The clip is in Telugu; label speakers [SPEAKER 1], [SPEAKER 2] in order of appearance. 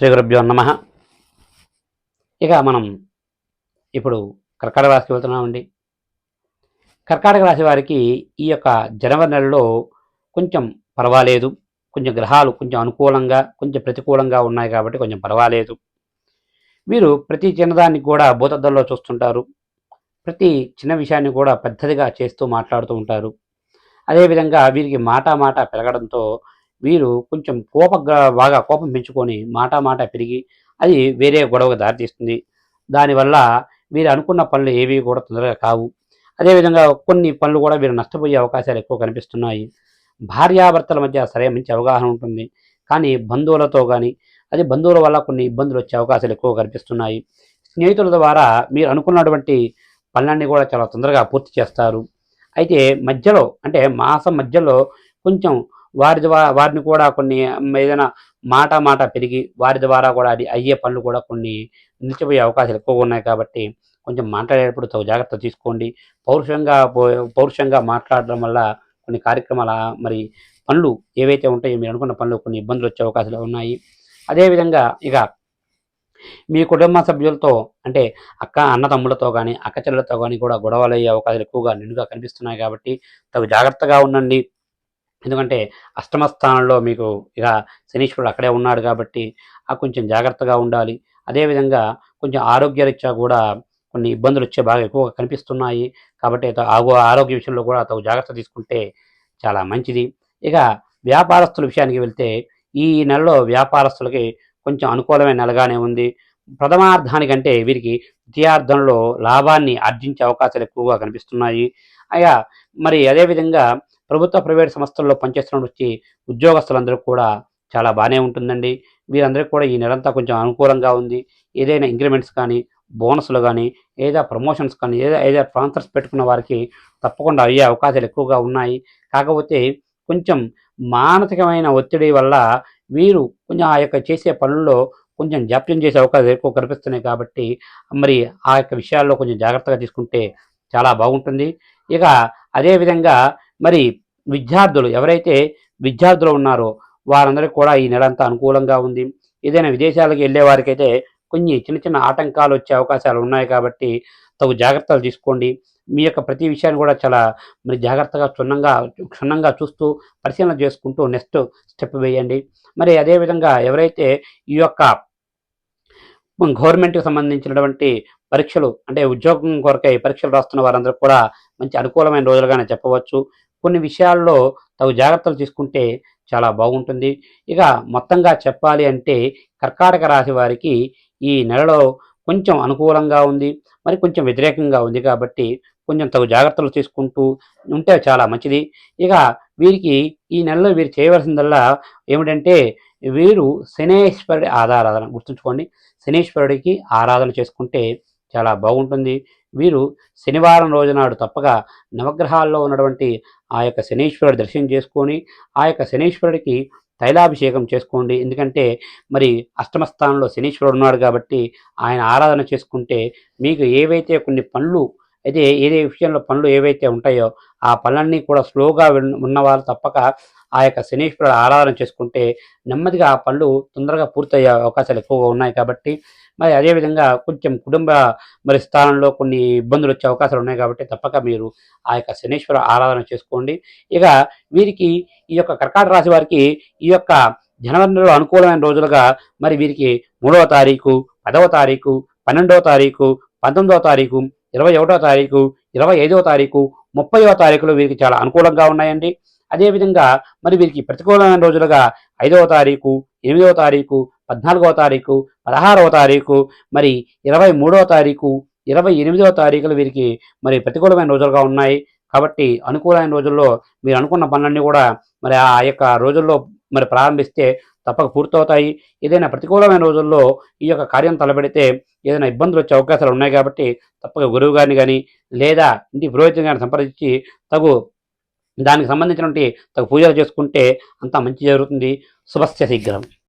[SPEAKER 1] శ్రీ గురుభ్యో నమ. ఇక మనం ఇప్పుడు కర్కాటక రాశికి వెళ్తున్నామండి. కర్కాటక రాశి వారికి ఈ యొక్క జనవరి నెలలో కొంచెం పర్వాలేదు. కొంచెం గ్రహాలు కొంచెం అనుకూలంగా కొంచెం ప్రతికూలంగా ఉన్నాయి కాబట్టి కొంచెం పర్వాలేదు. వీరు ప్రతి చిన్నదాన్ని కూడా భూతద్దంలో చూస్తుంటారు. ప్రతి చిన్న విషయాన్ని కూడా పెద్దదిగా చేస్తూ మాట్లాడుతూ ఉంటారు. అదేవిధంగా వీరికి మాట మాట పెరగడంతో వీరు కొంచెం కోప బాగా కోపం పెంచుకొని మాట మాట పెరిగి అది వేరే గొడవకు దారితీస్తుంది. దానివల్ల వీరు అనుకున్న పనులు ఏవి కూడా తొందరగా కావు. అదేవిధంగా కొన్ని పనులు కూడా వీరు నష్టపోయే అవకాశాలు ఎక్కువ కనిపిస్తున్నాయి. భార్యాభర్తల మధ్య సరే మంచి అవగాహన ఉంటుంది. కానీ బంధువులతో కానీ అదే బంధువుల వల్ల కొన్ని ఇబ్బందులు వచ్చే అవకాశాలు ఎక్కువ కనిపిస్తున్నాయి. స్నేహితుల ద్వారా మీరు అనుకున్నటువంటి పనులన్నీ కూడా చాలా తొందరగా పూర్తి చేస్తారు. అయితే మధ్యలో అంటే మాసం మధ్యలో కొంచెం వారి ద్వారా వారిని కూడా కొన్ని ఏదైనా మాట మాట పెరిగి వారి ద్వారా కూడా అది అయ్యే పనులు కూడా కొన్ని నిలిచిపోయే అవకాశాలు ఎక్కువగా ఉన్నాయి కాబట్టి కొంచెం మాట్లాడేటప్పుడు తగు జాగ్రత్త తీసుకోండి. పౌరుషంగా పౌరుషంగా మాట్లాడడం వల్ల కొన్ని కార్యక్రమాల మరి పనులు ఏవైతే ఉంటాయో మీరు అనుకున్న పనులు కొన్ని ఇబ్బందులు వచ్చే అవకాశాలు ఉన్నాయి. అదేవిధంగా ఇక మీ కుటుంబ సభ్యులతో అంటే అక్క అన్నతమ్ములతో కానీ అక్క చెల్లెలతో కానీ కూడా గొడవలు అయ్యే అవకాశాలు ఎక్కువగా నిండుగా కనిపిస్తున్నాయి కాబట్టి తగు జాగ్రత్తగా ఉండండి. ఎందుకంటే అష్టమ స్థానంలో మీకు ఇక శనీశ్వరుడు అక్కడే ఉన్నాడు కాబట్టి ఆ కొంచెం జాగ్రత్తగా ఉండాలి. అదేవిధంగా కొంచెం ఆరోగ్యరీత్యా కూడా కొన్ని ఇబ్బందులు వచ్చే బాగా ఎక్కువగా కనిపిస్తున్నాయి. కాబట్టి త- ఆగో ఆరోగ్య విషయంలో కూడా తగు జాగ్రత్త తీసుకుంటే చాలా మంచిది. ఇక వ్యాపారస్తుల విషయానికి వెళ్తే ఈ నెలలో వ్యాపారస్తులకి కొంచెం అనుకూలమైన నెలగానే ఉంది. ప్రథమార్థానికంటే వీరికి ద్వితీయార్థంలో లాభాన్ని ఆర్జించే అవకాశాలు ఎక్కువగా కనిపిస్తున్నాయి. అయ్యా మరి అదేవిధంగా ప్రభుత్వ ప్రైవేట్ సంస్థల్లో పనిచేస్తున్నటువంటి ఉద్యోగస్తులందరూ కూడా చాలా బాగానే ఉంటుందండి. వీరందరికీ కూడా ఈ నెలంతా కొంచెం అనుకూలంగా ఉంది. ఏదైనా ఇంక్రిమెంట్స్ కానీ బోనస్లు కానీ ఏదో ప్రమోషన్స్ కానీ ఏదో ఏదో ట్రాన్స్ఫర్స్ పెట్టుకున్న వారికి తప్పకుండా అయ్యే అవకాశాలు ఎక్కువగా ఉన్నాయి. కాకపోతే కొంచెం మానసికమైన ఒత్తిడి వల్ల వీరు కొంచెం ఆ యొక్క చేసే పనుల్లో కొంచెం జాప్యం చేసే అవకాశాలు ఎక్కువ కనిపిస్తున్నాయి కాబట్టి మరి ఆ యొక్క విషయాల్లో కొంచెం జాగ్రత్తగా తీసుకుంటే చాలా బాగుంటుంది. ఇక అదేవిధంగా మరి విద్యార్థులు ఎవరైతే విద్యార్థులు ఉన్నారో వారందరికీ కూడా ఈ నెల అంతా అనుకూలంగా ఉంది. ఏదైనా విదేశాలకు వెళ్ళే వారికైతే కొన్ని చిన్న చిన్న ఆటంకాలు వచ్చే అవకాశాలు ఉన్నాయి కాబట్టి తగు జాగ్రత్తలు తీసుకోండి. మీ యొక్క ప్రతి విషయాన్ని కూడా చాలా మరి జాగ్రత్తగా క్షుణ్ణంగా క్షుణ్ణంగా చూస్తూ పరిశీలన చేసుకుంటూ నెక్స్ట్ స్టెప్ వేయండి. మరి అదేవిధంగా ఎవరైతే ఈ యొక్క గవర్నమెంట్కి సంబంధించినటువంటి పరీక్షలు అంటే ఉద్యోగం కొరకై పరీక్షలు రాస్తున్న వారందరూ కూడా మంచి అనుకూలమైన రోజులుగానే చెప్పవచ్చు. కొన్ని విషయాల్లో తగు జాగ్రత్తలు తీసుకుంటే చాలా బాగుంటుంది. ఇక మొత్తంగా చెప్పాలి అంటే కర్కాటక రాశి వారికి ఈ నెలలో కొంచెం అనుకూలంగా ఉంది. మరి కొంచెం వ్యతిరేకంగా ఉంది కాబట్టి కొంచెం తగు జాగ్రత్తలు తీసుకుంటూ ఉంటే చాలా మంచిది. ఇక వీరికి ఈ నెలలో వీరు చేయవలసిందల్లా ఏమిటంటే వీరు శనేశ్వరుడి ఆరాధన గుర్తుంచుకోండి. శనేశ్వరుడికి ఆరాధన చేసుకుంటే చాలా బాగుంటుంది. వీరు శనివారం రోజునాడు తప్పగా నవగ్రహాల్లో ఉన్నటువంటి ఆ యొక్క శనీశ్వరుడు దర్శనం చేసుకొని ఆ యొక్క శనీశ్వరుడికి తైలాభిషేకం చేసుకోండి. ఎందుకంటే మరి అష్టమ స్థానంలో శనీశ్వరుడు ఉన్నాడు కాబట్టి ఆయన ఆరాధన చేసుకుంటే మీకు ఏవైతే కొన్ని పనులు అయితే ఏదే విషయంలో పనులు ఏవైతే ఉంటాయో ఆ పనులన్నీ కూడా స్లోగా విన్- ఉన్నవారు తప్పక ఆ యొక్క శనీశ్వరుడు ఆరాధన చేసుకుంటే నెమ్మదిగా ఆ పనులు తొందరగా పూర్తయ్యే అవకాశాలు ఎక్కువగా ఉన్నాయి కాబట్టి మరి అదేవిధంగా కొంచెం కుటుంబ మరి స్థానంలో కొన్ని ఇబ్బందులు వచ్చే అవకాశాలు ఉన్నాయి కాబట్టి తప్పక మీరు ఆ యొక్క శనీశ్వర ఆరాధన చేసుకోండి. ఇక వీరికి ఈ యొక్క కర్కాటక రాశి వారికి ఈ యొక్క జనవరి అనుకూలమైన రోజులుగా మరి వీరికి మూడవ తారీఖు పదవ తారీఖు పన్నెండవ తారీఖు పంతొమ్మిదవ తారీఖు ఇరవై ఒకటో తారీఖు ఇరవై ఐదవ తారీఖు ముప్పైవ తారీఖులో వీరికి చాలా అనుకూలంగా ఉన్నాయండి. అదేవిధంగా మరి వీరికి ప్రతికూలమైన రోజులుగా ఐదవ తారీఖు ఎనిమిదవ తారీఖు పద్నాలుగవ తారీఖు పదహారవ తారీఖు మరి ఇరవై మూడవ తారీఖు ఇరవై ఎనిమిదవ తారీఖులు వీరికి మరి ప్రతికూలమైన రోజులుగా ఉన్నాయి. కాబట్టి అనుకూలమైన రోజుల్లో మీరు అనుకున్న పనులన్నీ కూడా మరి ఆ యొక్క రోజుల్లో మరి ప్రారంభిస్తే తప్పక పూర్తవుతాయి. ఏదైనా ప్రతికూలమైన రోజుల్లో ఈ యొక్క కార్యం తలపెడితే ఏదైనా ఇబ్బందులు వచ్చే అవకాశాలు ఉన్నాయి కాబట్టి తప్పక గురువు గారిని కానీ లేదా ఇంటి పురోహితుని కానీ సంప్రదించి తగు దానికి సంబంధించినటువంటి తగు పూజలు చేసుకుంటే అంతా మంచి జరుగుతుంది. శుభస్య శీఘ్రం.